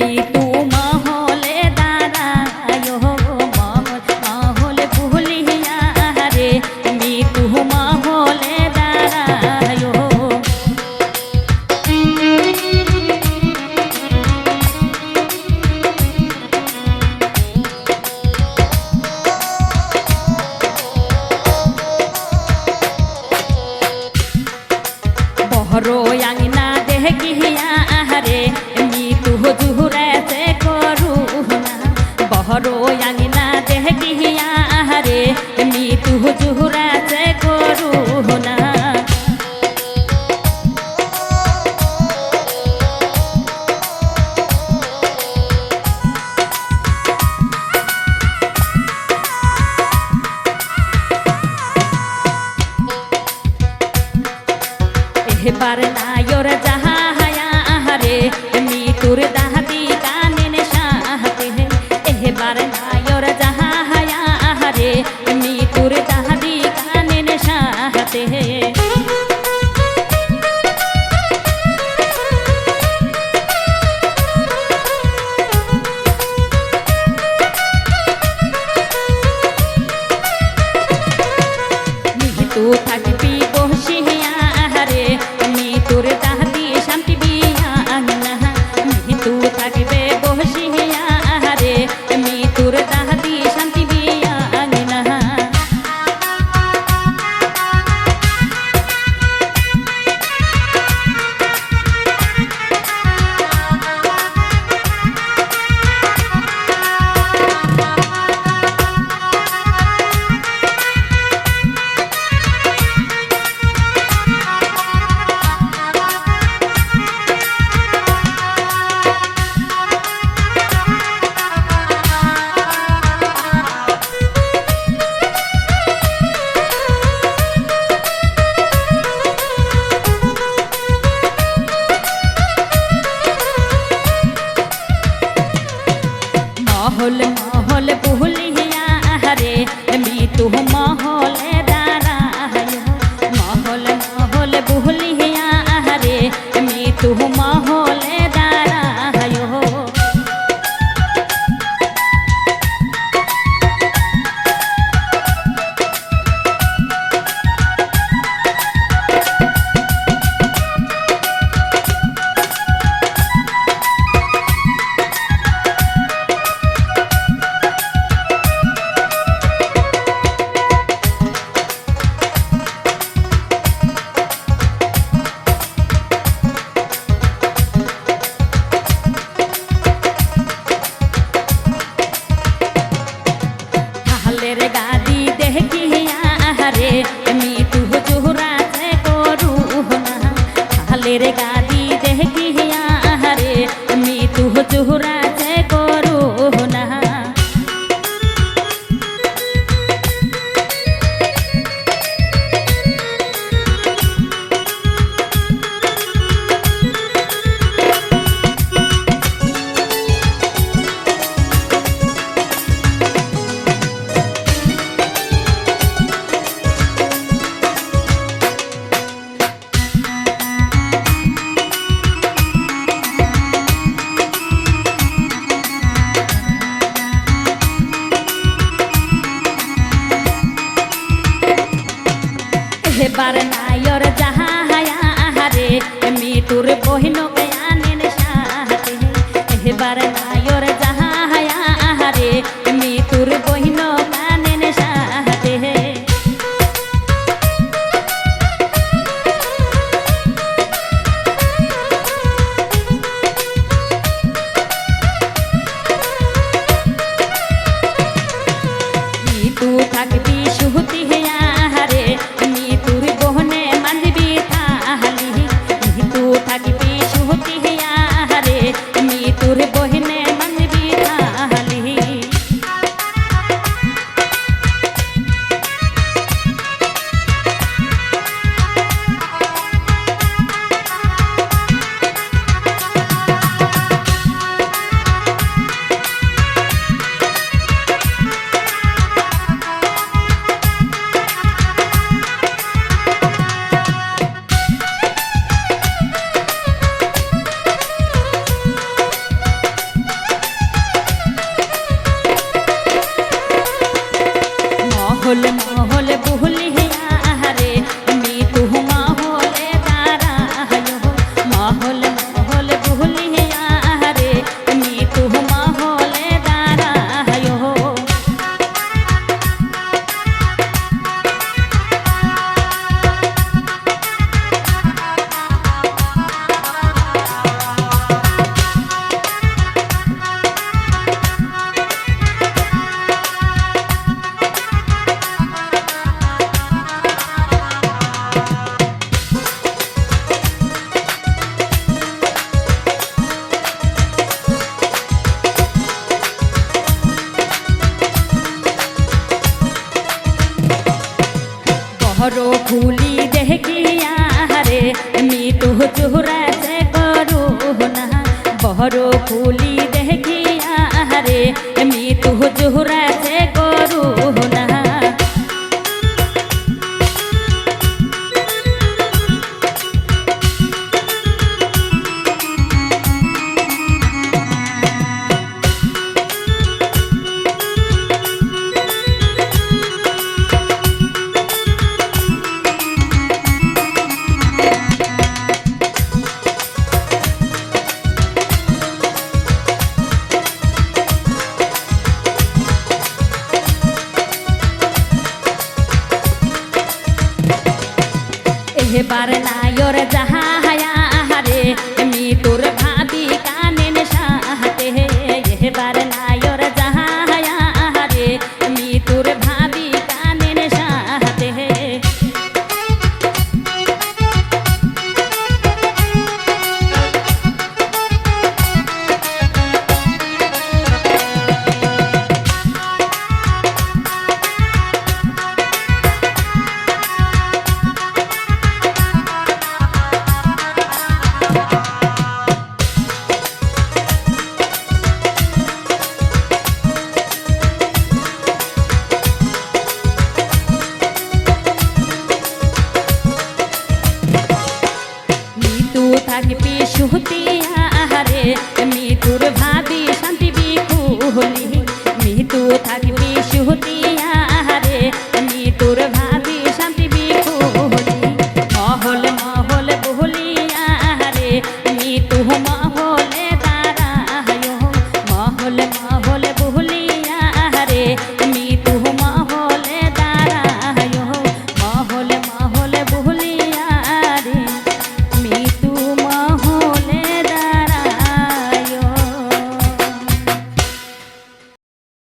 be মহল মহল বহুলিয়া আহারে আমি তুহ মহল দাঁড়া মহল মহল বহুলিয়া পারে না হলাম ঘর খুলি দেখিয়া রে মি তো চোরা করো না। বহর খুলি পারে না ওরে যা সুহতি